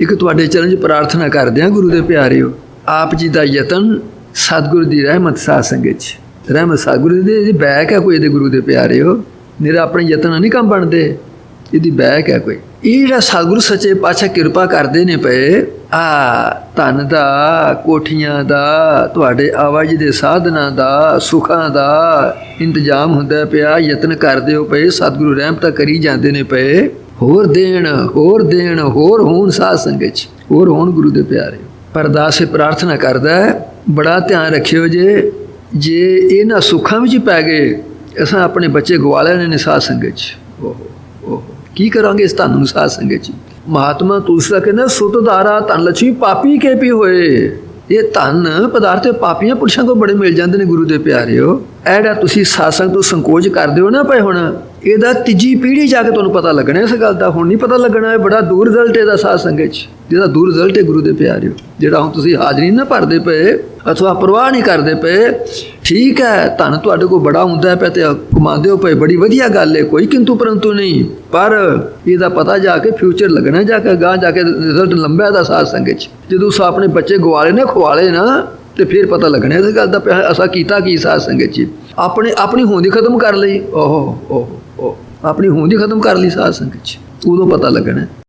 ਇੱਕ ਤੁਹਾਡੇ ਚਰਨ 'ਚ ਪ੍ਰਾਰਥਨਾ ਕਰਦੇ ਹਾਂ, ਗੁਰੂ ਦੇ ਪਿਆਰਿਓ, ਆਪ ਜੀ ਦਾ ਯਤਨ ਸਤਿਗੁਰੂ ਦੀ ਰਹਿਮਤ ਸਾਧ ਸੰਗਤ 'ਚ। ਰਹਿਮਤ ਸਤਿਗੁਰੂ ਦੀ, ਇਹਦੀ ਬੈਕ ਹੈ ਕੋਈ ਇਹਦੇ ਗੁਰੂ ਦੇ ਪਿਆਰਿਓ? ਨਿਰਾ ਆਪਣੇ ਯਤਨ ਨਹੀਂ ਕੰਮ ਬਣਦੇ। ਇਹਦੀ ਬੈਕ ਹੈ ਕੋਈ। ਇਹ ਜਿਹੜਾ ਸਤਿਗੁਰੂ ਸੱਚੇ ਪਾਤਸ਼ਾਹ ਕਿਰਪਾ ਕਰਦੇ ਨੇ ਪਏ, ਆ ਧਨ ਦਾ, ਕੋਠੀਆਂ ਦਾ, ਤੁਹਾਡੇ ਆਵਾਜ਼ ਦੇ ਸਾਧਨਾਂ ਦਾ, ਸੁੱਖਾਂ ਦਾ ਇੰਤਜ਼ਾਮ ਹੁੰਦਾ ਪਿਆ, ਯਤਨ ਕਰਦੇ ਹੋ ਪਏ, ਸਤਿਗੁਰੂ ਰਹਿਮਤਾਂ ਕਰੀ ਜਾਂਦੇ ਨੇ ਪਏ। ਹੋਰ ਦੇਣ ਹੋਰ ਦੇਣ, ਹੋਰ ਹੋਣ ਸਾਧ ਸੰਗਤ 'ਚ, ਹੋਰ ਹੋਣ ਗੁਰੂ ਦੇ ਪਿਆਰੇ। ਪਰਦਾਸੇ ਪ੍ਰਾਰਥਨਾ ਕਰਦਾ ਹੈ, ਬੜਾ ਧਿਆਨ ਰੱਖਿਓ ਜੇ ਜੇ ਇਹਨਾਂ ਸੁੱਖਾਂ ਵਿੱਚ ਪੈ ਗਏ, ਅਸਾਂ ਆਪਣੇ ਬੱਚੇ ਗਵਾ ਲੈਣੇ ਨੇ ਸਾਧ ਸੰਗਤ 'ਚ। ਓਹੋ ਓਹੋ, ਕੀ ਕਰਾਂਗੇ ਇਸ ਧਨ ਨੂੰ ਸਾਧ ਸੰਗਤ 'ਚ? ਮਹਾਤਮਾ ਤੁਲਸਾ ਕਹਿੰਦਾ, ਸੁਤ ਧਾਰਾ, ਧਨ ਲక్ష్ਮੀ ਪਾਪੀ ਕੇ ਪੀ ਹੋਏ? ਇਹ ਧਨ ਪਦਾਰਥ ਪਾਪੀਆਂ ਪੁਰਸ਼ਾਂ ਕੋਲ ਬੜੇ ਮਿਲ ਜਾਂਦੇ ਨੇ ਗੁਰੂ ਦੇ ਪਿਆਰਿਓ। ਐੜਾ ਤੁਸੀਂ ਸਾਸੰਗ ਤੋਂ ਸੰਕੋਚ ਕਰਦੇ ਹੋ ਨਾ ਪਏ ਹੁਣ? ਇਹਦਾ ਤੀਜੀ ਪੀੜ੍ਹੀ ਜਾ ਕੇ ਤੁਹਾਨੂੰ ਪਤਾ ਲੱਗਣਾ, ਇਸ ਗੱਲ ਦਾ ਹੁਣ ਨਹੀਂ ਪਤਾ ਲੱਗਣਾ, ਇਹ ਬੜਾ ਦੂਰ ਰਿਜ਼ਲਟ ਇਹਦਾ ਸਾਧ ਸੰਗਤ 'ਚ, ਜਿਹਦਾ ਦੂਰ ਰਿਜ਼ਲਟ ਹੈ ਗੁਰੂ ਦੇ ਪਿਆਰਿਓ, ਜਿਹੜਾ ਹੁਣ ਤੁਸੀਂ ਹਾਜ਼ਰੀ ਨਾ ਭਰਦੇ ਪਏ, ਅਥਵਾ ਪਰਵਾਹ ਨਹੀਂ ਕਰਦੇ ਪਏ, ਠੀਕ ਹੈ, ਧਨ ਤੁਹਾਡੇ ਕੋਲ ਬੜਾ ਹੁੰਦਾ ਪਿਆ ਤੇ ਕਮਾਉਂਦੇ ਹੋ ਪਏ, ਬੜੀ ਵਧੀਆ ਗੱਲ ਹੈ, ਕੋਈ ਕਿੰਤੂ ਪਰੰਤੂ ਨਹੀਂ, ਪਰ ਇਹਦਾ ਪਤਾ ਜਾ ਕੇ ਫਿਊਚਰ ਲੱਗਣਾ, ਜਾ ਕੇ ਗਾਂ ਜਾ ਕੇ ਰਿਜ਼ਲਟ ਲੰਬਾ ਦਾ ਸਾਧ ਸੰਗਤ 'ਚ। ਜਦੋਂ ਸਾ ਆਪਣੇ ਬੱਚੇ ਗਵਾਲੇ ਨੇ, ਖਵਾਲੇ ਨਾ, ਤੇ ਫਿਰ ਪਤਾ ਲੱਗਣਾ ਇਸ ਗੱਲ ਦਾ ਪਿਆ, ਅਸਾਂ ਕੀਤਾ ਕੀ ਸਾਧ ਸੰਗਤ 'ਚ। ਆਪਣੇ, ਆਪਣੀ ਹੋਂਦੀ ਖਤਮ ਕਰ ਲਈ, ਓਹੋ ਓਹੋ। ਉਹ ਆਪਣੀ ਹੋਂਦ ਹੀ ਖਤਮ ਕਰ ਲਈ ਸਾਧ ਸੰਗਤ 'ਚ। ਉਦੋਂ ਪਤਾ ਲੱਗਣਾ।